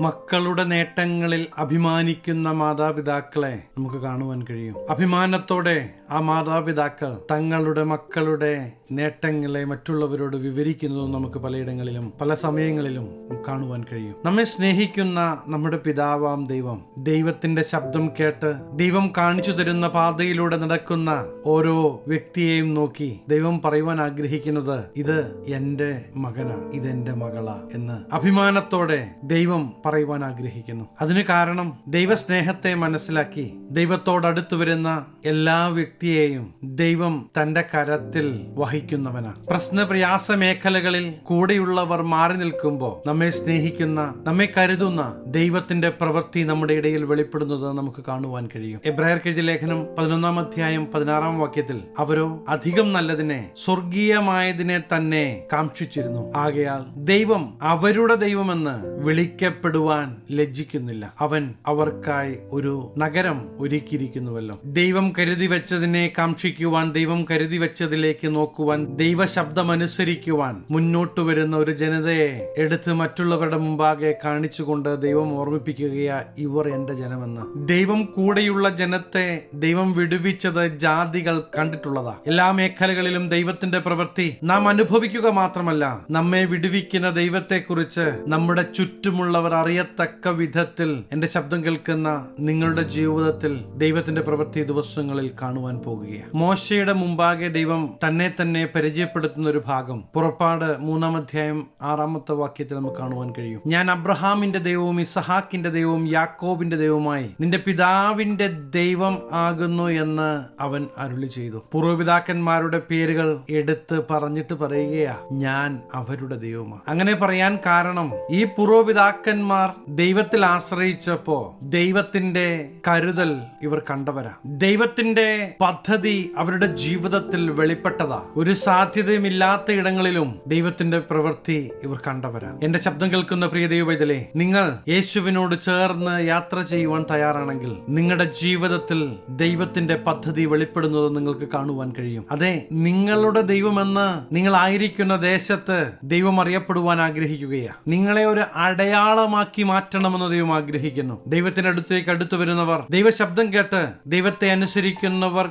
മക്കളുടെ നേട്ടങ്ങളിൽ അഭിമാനിക്കുന്ന മാതാപിതാക്കളെ നമുക്ക് കാണുവാൻ കഴിയും. അഭിമാനത്തോടെ ആ മാതാപിതാക്കൾ തങ്ങളുടെ മക്കളുടെ നേട്ടങ്ങളെ മറ്റുള്ളവരോട് വിവരിക്കുന്നതും നമുക്ക് പലയിടങ്ങളിലും പല സമയങ്ങളിലും കാണുവാൻ കഴിയും. നമ്മെ സ്നേഹിക്കുന്ന നമ്മുടെ പിതാവാം ദൈവം ദൈവത്തിന്റെ ശബ്ദം കേട്ട് ദൈവം കാണിച്ചു തരുന്ന പാതയിലൂടെ നടക്കുന്ന ഓരോ വ്യക്തിയെയും നോക്കി ദൈവം പറയുവാൻ ആഗ്രഹിക്കുന്നത് ഇത് എന്റെ മകനാ ഇതെന്റെ മകളാ എന്ന് അഭിമാനത്തോടെ ദൈവം പറയുവാൻ ആഗ്രഹിക്കുന്നു. അതിന് കാരണം ദൈവസ്നേഹത്തെ മനസ്സിലാക്കി ദൈവത്തോടടുത്തു വരുന്ന എല്ലാ വ്യക്തിയെയും ദൈവം തന്റെ കരത്തിൽ വഹിക്കുന്നവനാണ് പ്രശ്ന പ്രയാസ മേഖലകളിൽ കൂടെയുള്ളവർ മാറി നിൽക്കുമ്പോൾ നമ്മെ സ്നേഹിക്കുന്ന നമ്മെ കരുതുന്ന ദൈവത്തിന്റെ പ്രവൃത്തി നമ്മുടെ ഇടയിൽ വെളിപ്പെടുന്നത് നമുക്ക് കാണുവാൻ കഴിയും. എബ്രായർ എഴുതിയ ലേഖനം പതിനൊന്നാം അധ്യായം പതിനാറാം വാക്യത്തിൽ അവരോ അധികം നല്ലതിനെ സ്വർഗീയമായതിനെ തന്നെ കാക്ഷിച്ചിരുന്നു. ആകയാൽ ദൈവം അവരുടെ ദൈവമെന്ന് വിളിക്കപ്പെടുവാൻ ലജ്ജിക്കുന്നില്ല. അവൻ അവർക്കായി ഒരു നഗരം ഒരുക്കിയിരിക്കുന്നുവല്ലോ. ദൈവം കരുതി വെച്ചതിനെ കാക്ഷിക്കുവാൻ ദൈവം കരുതി വെച്ചതിലേക്ക് നോക്കുവാൻ ദൈവശബ്ദമനുസരിക്കുവാൻ മുന്നോട്ട് വരുന്ന ഒരു ജനതയെ എടുത്ത് മറ്റുള്ളവരുടെ മുമ്പാകെ കാണിച്ചുകൊണ്ട് ദൈവം ഓർമ്മിപ്പിക്കുകയാ ഇവർ എന്റെ ജനമെന്ന്. ദൈവം കൂടെയുള്ള ജനത്തെ ദൈവം വിടുവിച്ചത് ജാതികൾ കണ്ടിട്ടുള്ളതാ. എല്ലാ മേഖലകളിലും ദൈവത്തിന്റെ പ്രവൃത്തി നാം അനുഭവിക്കുക മാത്രമല്ല നമ്മെ വിടുവിക്കുന്ന ദൈവത്തെക്കുറിച്ച് നമ്മുടെ ചുറ്റുമുള്ളവർ അറിയത്തക്ക വിധത്തിൽ എന്റെ ശബ്ദം കേൾക്കുന്ന നിങ്ങളുടെ ജീവിതത്തിൽ ദൈവത്തിന്റെ പ്രവൃത്തി ദിവസങ്ങളിൽ കാണുവാൻ പോകുകയാണ്. മോശയുടെ മുമ്പാകെ ദൈവം തന്നെ തന്നെ പരിചയപ്പെടുത്തുന്ന ഒരു ഭാഗം പുറപ്പാട് മൂന്നാം അധ്യായം ആറാമത്തെ വാക്യത്തിൽ നമുക്ക് കാണുവാൻ കഴിയും. ഞാൻ അബ്രഹാമിന്റെ ദൈവവും ഇസഹാക്കിന്റെ ദൈവവും യാക്കോബിന്റെ ദൈവവുമായി നിന്റെ പിതാവിന്റെ ദൈവം ആകുന്നു എന്ന് അവൻ അരുളി ചെയ്തു. പൂർവപിതാക്കന്മാരുടെ പേരുകൾ എടുത്ത് പറഞ്ഞിട്ട് പറയുകയാ ഞാൻ അവരുടെ ദൈവമാണ്. അങ്ങനെ പറയാൻ കാരണം ഈ പൂർവപിതാക്കന്മാർ ദൈവത്തിൽ ആശ്രയിച്ചപ്പോ ദൈവത്തിന്റെ കരുതൽ ഇവർ കണ്ടവരാ. ദൈവത്തിന്റെ പദ്ധതി അവരുടെ ജീവിതത്തിൽ വെളിപ്പെട്ടതാ. ഒരു സാധ്യതയും ഇല്ലാത്ത ഇടങ്ങളിലും ദൈവത്തിന്റെ പ്രവൃത്തി ഇവർ കണ്ടവരാ എന്റെ ശബ്ദം കേൾക്കുന്ന പ്രിയ ദൈവവൈതലേ നിങ്ങൾ യേശുവിനോട് ചേർന്ന് യാത്ര ചെയ്യുവാൻ തയ്യാറാണെങ്കിൽ നിങ്ങളുടെ ജീവിതത്തിൽ ദൈവത്തിന്റെ പദ്ധതി വെളിപ്പെടുന്നത് നിങ്ങൾക്ക് കാണുവാൻ കഴിയും. അതെ നിങ്ങളുടെ ദൈവമെന്ന് നിങ്ങൾ ആയിരിക്കുന്ന ദേശത്ത് ദൈവം അറിയപ്പെടുവാൻ ആഗ്രഹിക്കുകയാണ് നിങ്ങളെ ഒരു അടയാളമാക്കി മാറ്റണമെന്ന് ദൈവം ആഗ്രഹിക്കുന്നു. ദൈവത്തിന്റെ അടുത്തേക്ക് അടുത്തു വരുന്നവർ ദൈവശബ്ദം കേട്ട് ദൈവത്തെ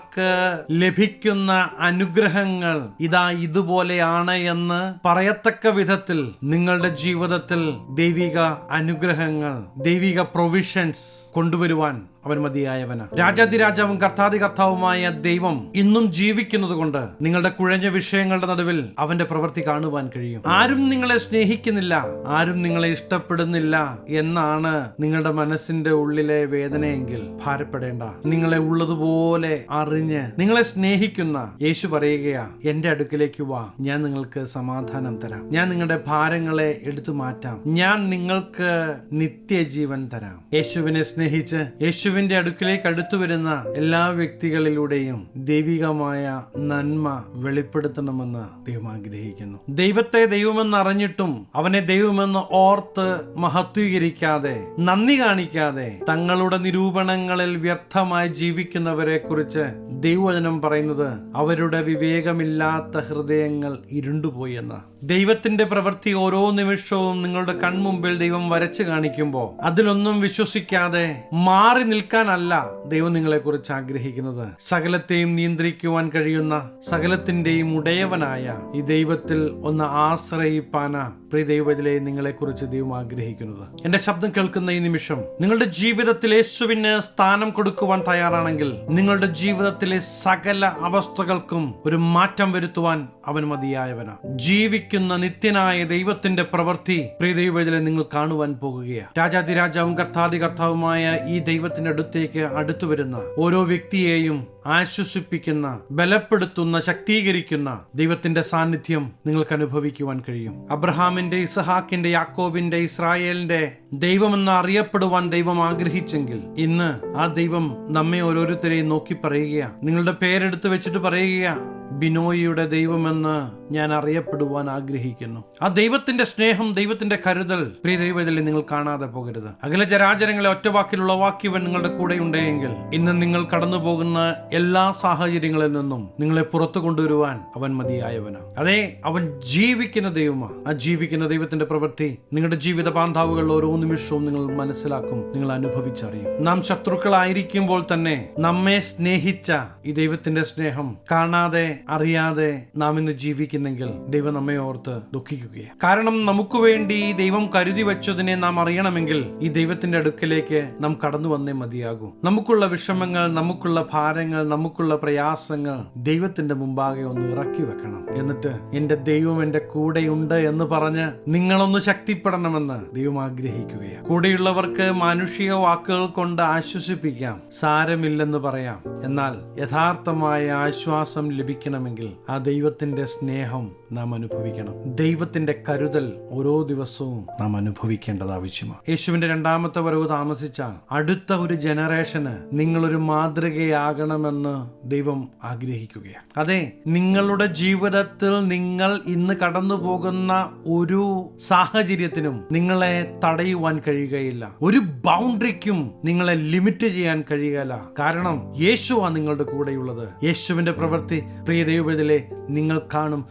അനുസരിക്കുന്നവർക്ക് ലഭിക്കുന്ന അനുഗ്രഹങ്ങൾ ഇതാ ഇതുപോലെയാണ് എന്ന് പറയത്തക്ക വിധത്തിൽ നിങ്ങളുടെ ജീവിതത്തിൽ ദൈവിക അനുഗ്രഹങ്ങൾ ദൈവിക പ്രൊവിഷൻസ് കൊണ്ടുവരുവാൻ അവൻ മതിയായവന് രാജാതിരാജാവും കർത്താതി കർത്താവുമായ ദൈവം ഇന്നും ജീവിക്കുന്നത് കൊണ്ട് നിങ്ങളുടെ കുഴഞ്ഞ വിഷയങ്ങളുടെ നടുവിൽ അവന്റെ പ്രവൃത്തി കാണുവാൻ കഴിയും. ആരും നിങ്ങളെ സ്നേഹിക്കുന്നില്ല ആരും നിങ്ങളെ ഇഷ്ടപ്പെടുന്നില്ല എന്നാണ് നിങ്ങളുടെ മനസ്സിന്റെ ഉള്ളിലെ വേദനയെങ്കിൽ ഭാരപ്പെടേണ്ട. നിങ്ങളെ ഉള്ളതുപോലെ അറിഞ്ഞ് നിങ്ങളെ സ്നേഹിക്കുന്ന യേശു പറയുകയാ എന്റെ അടുക്കിലേക്ക് വാ ഞാൻ നിങ്ങൾക്ക് സമാധാനം തരാം. ഞാൻ നിങ്ങളുടെ ഭാരങ്ങളെ എടുത്തു മാറ്റാം. ഞാൻ നിങ്ങൾക്ക് നിത്യജീവൻ തരാം. യേശുവിനെ സ്നേഹിച്ച് യേശുവിന്റെ അടുക്കിലേക്ക് അടുത്തു വരുന്ന എല്ലാ വ്യക്തികളിലൂടെയും ദൈവികമായ നന്മ വെളിപ്പെടുത്തണമെന്ന് ദൈവം ആഗ്രഹിക്കുന്നു. ദൈവത്തെ ദൈവമെന്ന് അറിഞ്ഞിട്ടും അവനെ ദൈവമെന്ന് ഓർത്ത് മഹത്വീകരിക്കാതെ നന്ദി കാണിക്കാതെ തങ്ങളുടെ നിരൂപണങ്ങളിൽ വ്യർത്ഥമായി ജീവിക്കുന്നവരെ കുറിച്ച് ദൈവവചനം പറയുന്നത് അവരുടെ വിവേകമില്ലാത്ത ഹൃദയങ്ങൾ ഇരുണ്ടുപോയി എന്ന്. ദൈവത്തിന്റെ പ്രവൃത്തി ഓരോ നിമിഷവും നിങ്ങളുടെ കൺമുമ്പിൽ ദൈവം വരച്ചു കാണിക്കുമ്പോൾ അതിലൊന്നും വിശ്വസിക്കാതെ മാറി നിൽക്കാനല്ല ദൈവം നിങ്ങളെക്കുറിച്ച് ആഗ്രഹിക്കുന്നത്. സകലത്തെയും നിയന്ത്രിക്കുവാൻ കഴിയുന്ന സകലത്തിന്റെയും ഉടയവനായ ഈ ദൈവത്തിൽ ഒന്ന് ആശ്രയിപ്പാന. പ്രിയ ദൈവത്തിലെ നിങ്ങളെക്കുറിച്ച് ദൈവം ആഗ്രഹിക്കുന്നത്. എന്റെ ശബ്ദം കേൾക്കുന്ന ഈ നിമിഷം നിങ്ങളുടെ ജീവിതത്തിൽ യേശുവിന് സ്ഥാനം കൊടുക്കുവാൻ തയ്യാറാണെങ്കിൽ നിങ്ങളുടെ ജീവിതത്തിലെ സകല അവസ്ഥകൾക്കും ഒരു മാറ്റം വരുത്തുവാൻ അവൻ മതിയായവനാണ് ജീവിക്കുന്ന നിത്യനായ ദൈവത്തിന്റെ പ്രവൃത്തി പ്രിയ ദൈവത്തിലെ നിങ്ങൾ കാണുവാൻ പോകുകയാണ് രാജാതിരാജാവും കർത്താതി കർത്താവുമായ ഈ ദൈവത്തിന്റെ അടുത്തേക്ക് അടുത്തു വരുന്ന ഓരോ വ്യക്തിയെയും ആശ്വസിപ്പിക്കുന്ന ബലപ്പെടുത്തുന്ന ശക്തീകരിക്കുന്ന ദൈവത്തിന്റെ സാന്നിധ്യം നിങ്ങൾക്ക് അനുഭവിക്കുവാൻ കഴിയും. അബ്രഹാമിന്റെ ഇസഹാക്കിന്റെ യാക്കോബിന്റെ ഇസ്രായേലിന്റെ ദൈവമെന്ന് അറിയപ്പെടുവാൻ ദൈവം ആഗ്രഹിച്ചെങ്കിൽ ഇന്ന് ആ ദൈവം നമ്മെ ഓരോരുത്തരെയും നോക്കി പറയുകയാണ് നിങ്ങളുടെ പേരെടുത്ത് വെച്ചിട്ട് പറയുകയാ. ബിനോയിയുടെ ദൈവമെന്ന് ഞാൻ അറിയപ്പെടുവാൻ ആഗ്രഹിക്കുന്നു. ആ ദൈവത്തിന്റെ സ്നേഹം ദൈവത്തിന്റെ കരുതൽ പ്രിയ ദൈവത്തിൽ നിങ്ങൾ കാണാതെ പോകരുത്. ഒറ്റ വാക്കിൽ ഒറ്റവാക്കിൽ ഉളവാക്കിയവൻ നിങ്ങളുടെ കൂടെ ഉണ്ടെങ്കിൽ ഇന്ന് നിങ്ങൾ കടന്നു പോകുന്ന എല്ലാ സാഹചര്യങ്ങളിൽ നിന്നും നിങ്ങളെ പുറത്തു കൊണ്ടുവരുവാൻ അവൻ മതിയായവനാണ് അതെ അവൻ ജീവിക്കുന്ന ദൈവമാണ് ആ ജീവിക്കുന്ന ദൈവത്തിന്റെ പ്രവൃത്തി നിങ്ങളുടെ ജീവിത ബാന്ധാവുകൾ ഓരോ നിമിഷവും നിങ്ങൾ മനസ്സിലാക്കും നിങ്ങൾ അനുഭവിച്ചറിയും. നാം ശത്രുക്കളായിരിക്കുമ്പോൾ തന്നെ നമ്മെ സ്നേഹിച്ച ഈ ദൈവത്തിന്റെ സ്നേഹം കാണാതെ അറിയാതെ നാം ഇന്ന് ജീവിക്കുന്നെങ്കിൽ ദൈവം നമ്മെ ഓർത്ത് ദുഃഖിക്കുകയാണ്. കാരണം നമുക്ക് വേണ്ടി ദൈവം കരുതി വെച്ചതിനെ നാം അറിയണമെങ്കിൽ ഈ ദൈവത്തിന്റെ അടുക്കലേക്ക് നാം കടന്നു വന്നേ മതിയാകൂ. നമുക്കുള്ള വിഷമങ്ങൾ നമുക്കുള്ള ഭാരങ്ങൾ നമുക്കുള്ള പ്രയാസങ്ങൾ ദൈവത്തിന്റെ മുമ്പാകെ ഒന്ന് ഇറക്കി വെക്കണം. എന്നിട്ട് എന്റെ ദൈവം എന്റെ കൂടെയുണ്ട് എന്ന് പറഞ്ഞ് നിങ്ങളൊന്ന് ശക്തിപ്പെടണമെന്ന് ദൈവം ആഗ്രഹിക്കുകയാണ്. കൂടെയുള്ളവർക്ക് മാനുഷിക വാക്കുകൾ കൊണ്ട് ആശ്വസിപ്പിക്കാം. സാരമില്ലെന്ന് പറയാം. എന്നാൽ യഥാർത്ഥമായ ആശ്വാസം ലഭിക്കണമെങ്കിൽ ആ ദൈവത്തിന്റെ സ്നേഹം നാം അനുഭവിക്കണം ദൈവത്തിന്റെ കരുതൽ ഓരോ ദിവസവും നാം അനുഭവിക്കേണ്ടത് ആവശ്യമാണ്. യേശുവിന്റെ രണ്ടാമത്തെ വരവ് താമസിച്ച അടുത്ത ഒരു ജനറേഷന് നിങ്ങളൊരു മാതൃകയാകണമെന്ന് ദൈവം ആഗ്രഹിക്കുകയാണ്. അതെ നിങ്ങളുടെ ജീവിതത്തിൽ നിങ്ങൾ ഇന്ന് കടന്നു പോകുന്ന ഒരു സാഹചര്യത്തിനും നിങ്ങളെ തടയുവാൻ കഴിയുകയില്ല. ഒരു ബൗണ്ടറിക്കും നിങ്ങളെ ലിമിറ്റ് ചെയ്യാൻ കഴിയുകയില്ല. കാരണം യേശുവാണ് നിങ്ങളുടെ കൂടെയുള്ളത്. യേശുവിന്റെ പ്രവൃത്തി പ്രിയ ദൈവത്തിലെ നിങ്ങൾ കാണും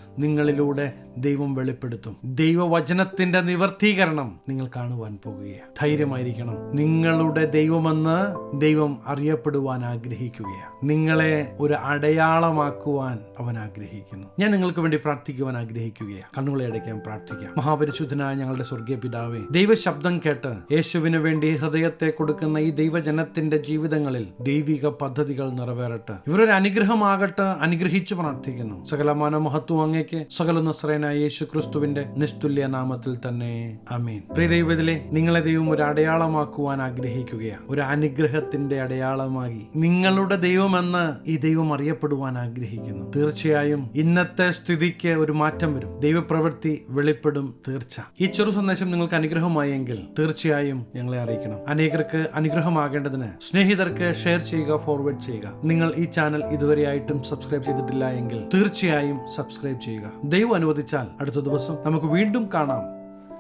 നിങ്ങളിലൂടെ ദൈവം വെളിപ്പെടുത്തും. ദൈവവചനത്തിന്റെ നിവർത്തീകരണം നിങ്ങൾ കാണുവാൻ പോകുകയാണ്. ധൈര്യമായിരിക്കണം. നിങ്ങളുടെ ദൈവമെന്ന് ദൈവം അറിയപ്പെടുവാൻ ആഗ്രഹിക്കുകയാണ്. നിങ്ങളെ ഒരു അടയാളമാക്കുവാൻ അവൻ ആഗ്രഹിക്കുന്നു. ഞാൻ നിങ്ങൾക്ക് വേണ്ടി പ്രാർത്ഥിക്കുവാൻ ആഗ്രഹിക്കുകയാണ്. കണ്ണുകളെ അടയ്ക്കാൻ പ്രാർത്ഥിക്കാം. മഹാപരിശുദ്ധനായ ഞങ്ങളുടെ സ്വർഗീയ പിതാവേ ദൈവശബ്ദം കേട്ട് യേശുവിന് വേണ്ടി ഹൃദയത്തെ കൊടുക്കുന്ന ഈ ദൈവജനത്തിന്റെ ജീവിതങ്ങളിൽ ദൈവിക പദ്ധതികൾ നിറവേറട്ടെ. ഇവരൊരു അനുഗ്രഹമാകട്ടെ അനുഗ്രഹിച്ചു പ്രാർത്ഥിക്കുന്നു. സകലമാന മഹത്വം അങ്ങേക്ക് സകല നസ്രേനായ യേശു ക്രിസ്തുവിന്റെ നിസ്തുല്യ നാമത്തിൽ തന്നെ. അമീൻ പ്രിയ ദൈവത്തിലെ നിങ്ങളെ ദൈവം ഒരു അടയാളമാക്കുവാൻ ആഗ്രഹിക്കുകയാണ് ഒരു അനുഗ്രഹത്തിന്റെ അടയാളമാകി നിങ്ങളുടെ ദൈവമെന്ന് ഈ ദൈവം അറിയപ്പെടുവാൻ ആഗ്രഹിക്കുന്നു. തീർച്ചയായും ഇന്നത്തെ സ്ഥിതിക്ക് ഒരു മാറ്റം വരും. ദൈവപ്രവൃത്തി വെളിപ്പെടും തീർച്ച. ഈ ചെറു സന്ദേശം നിങ്ങൾക്ക് അനുഗ്രഹമായെങ്കിൽ തീർച്ചയായും ഞങ്ങളെ അറിയിക്കണം. അനേകർക്ക് അനുഗ്രഹമാകേണ്ടതിന് സ്നേഹിതർക്ക് ഷെയർ ചെയ്യുക ഫോർവേഡ് ചെയ്യുക. നിങ്ങൾ ഈ ചാനൽ ഇതുവരെയായിട്ടും സബ്സ്ക്രൈബ് ചെയ്തിട്ടില്ല എങ്കിൽ തീർച്ചയായും സബ്സ്ക്രൈബ് ചെയ്യുക. ദൈവം അനുവദിച്ചാൽ അടുത്ത ദിവസം നമുക്ക് വീണ്ടും കാണാം.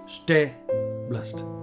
Stay blessed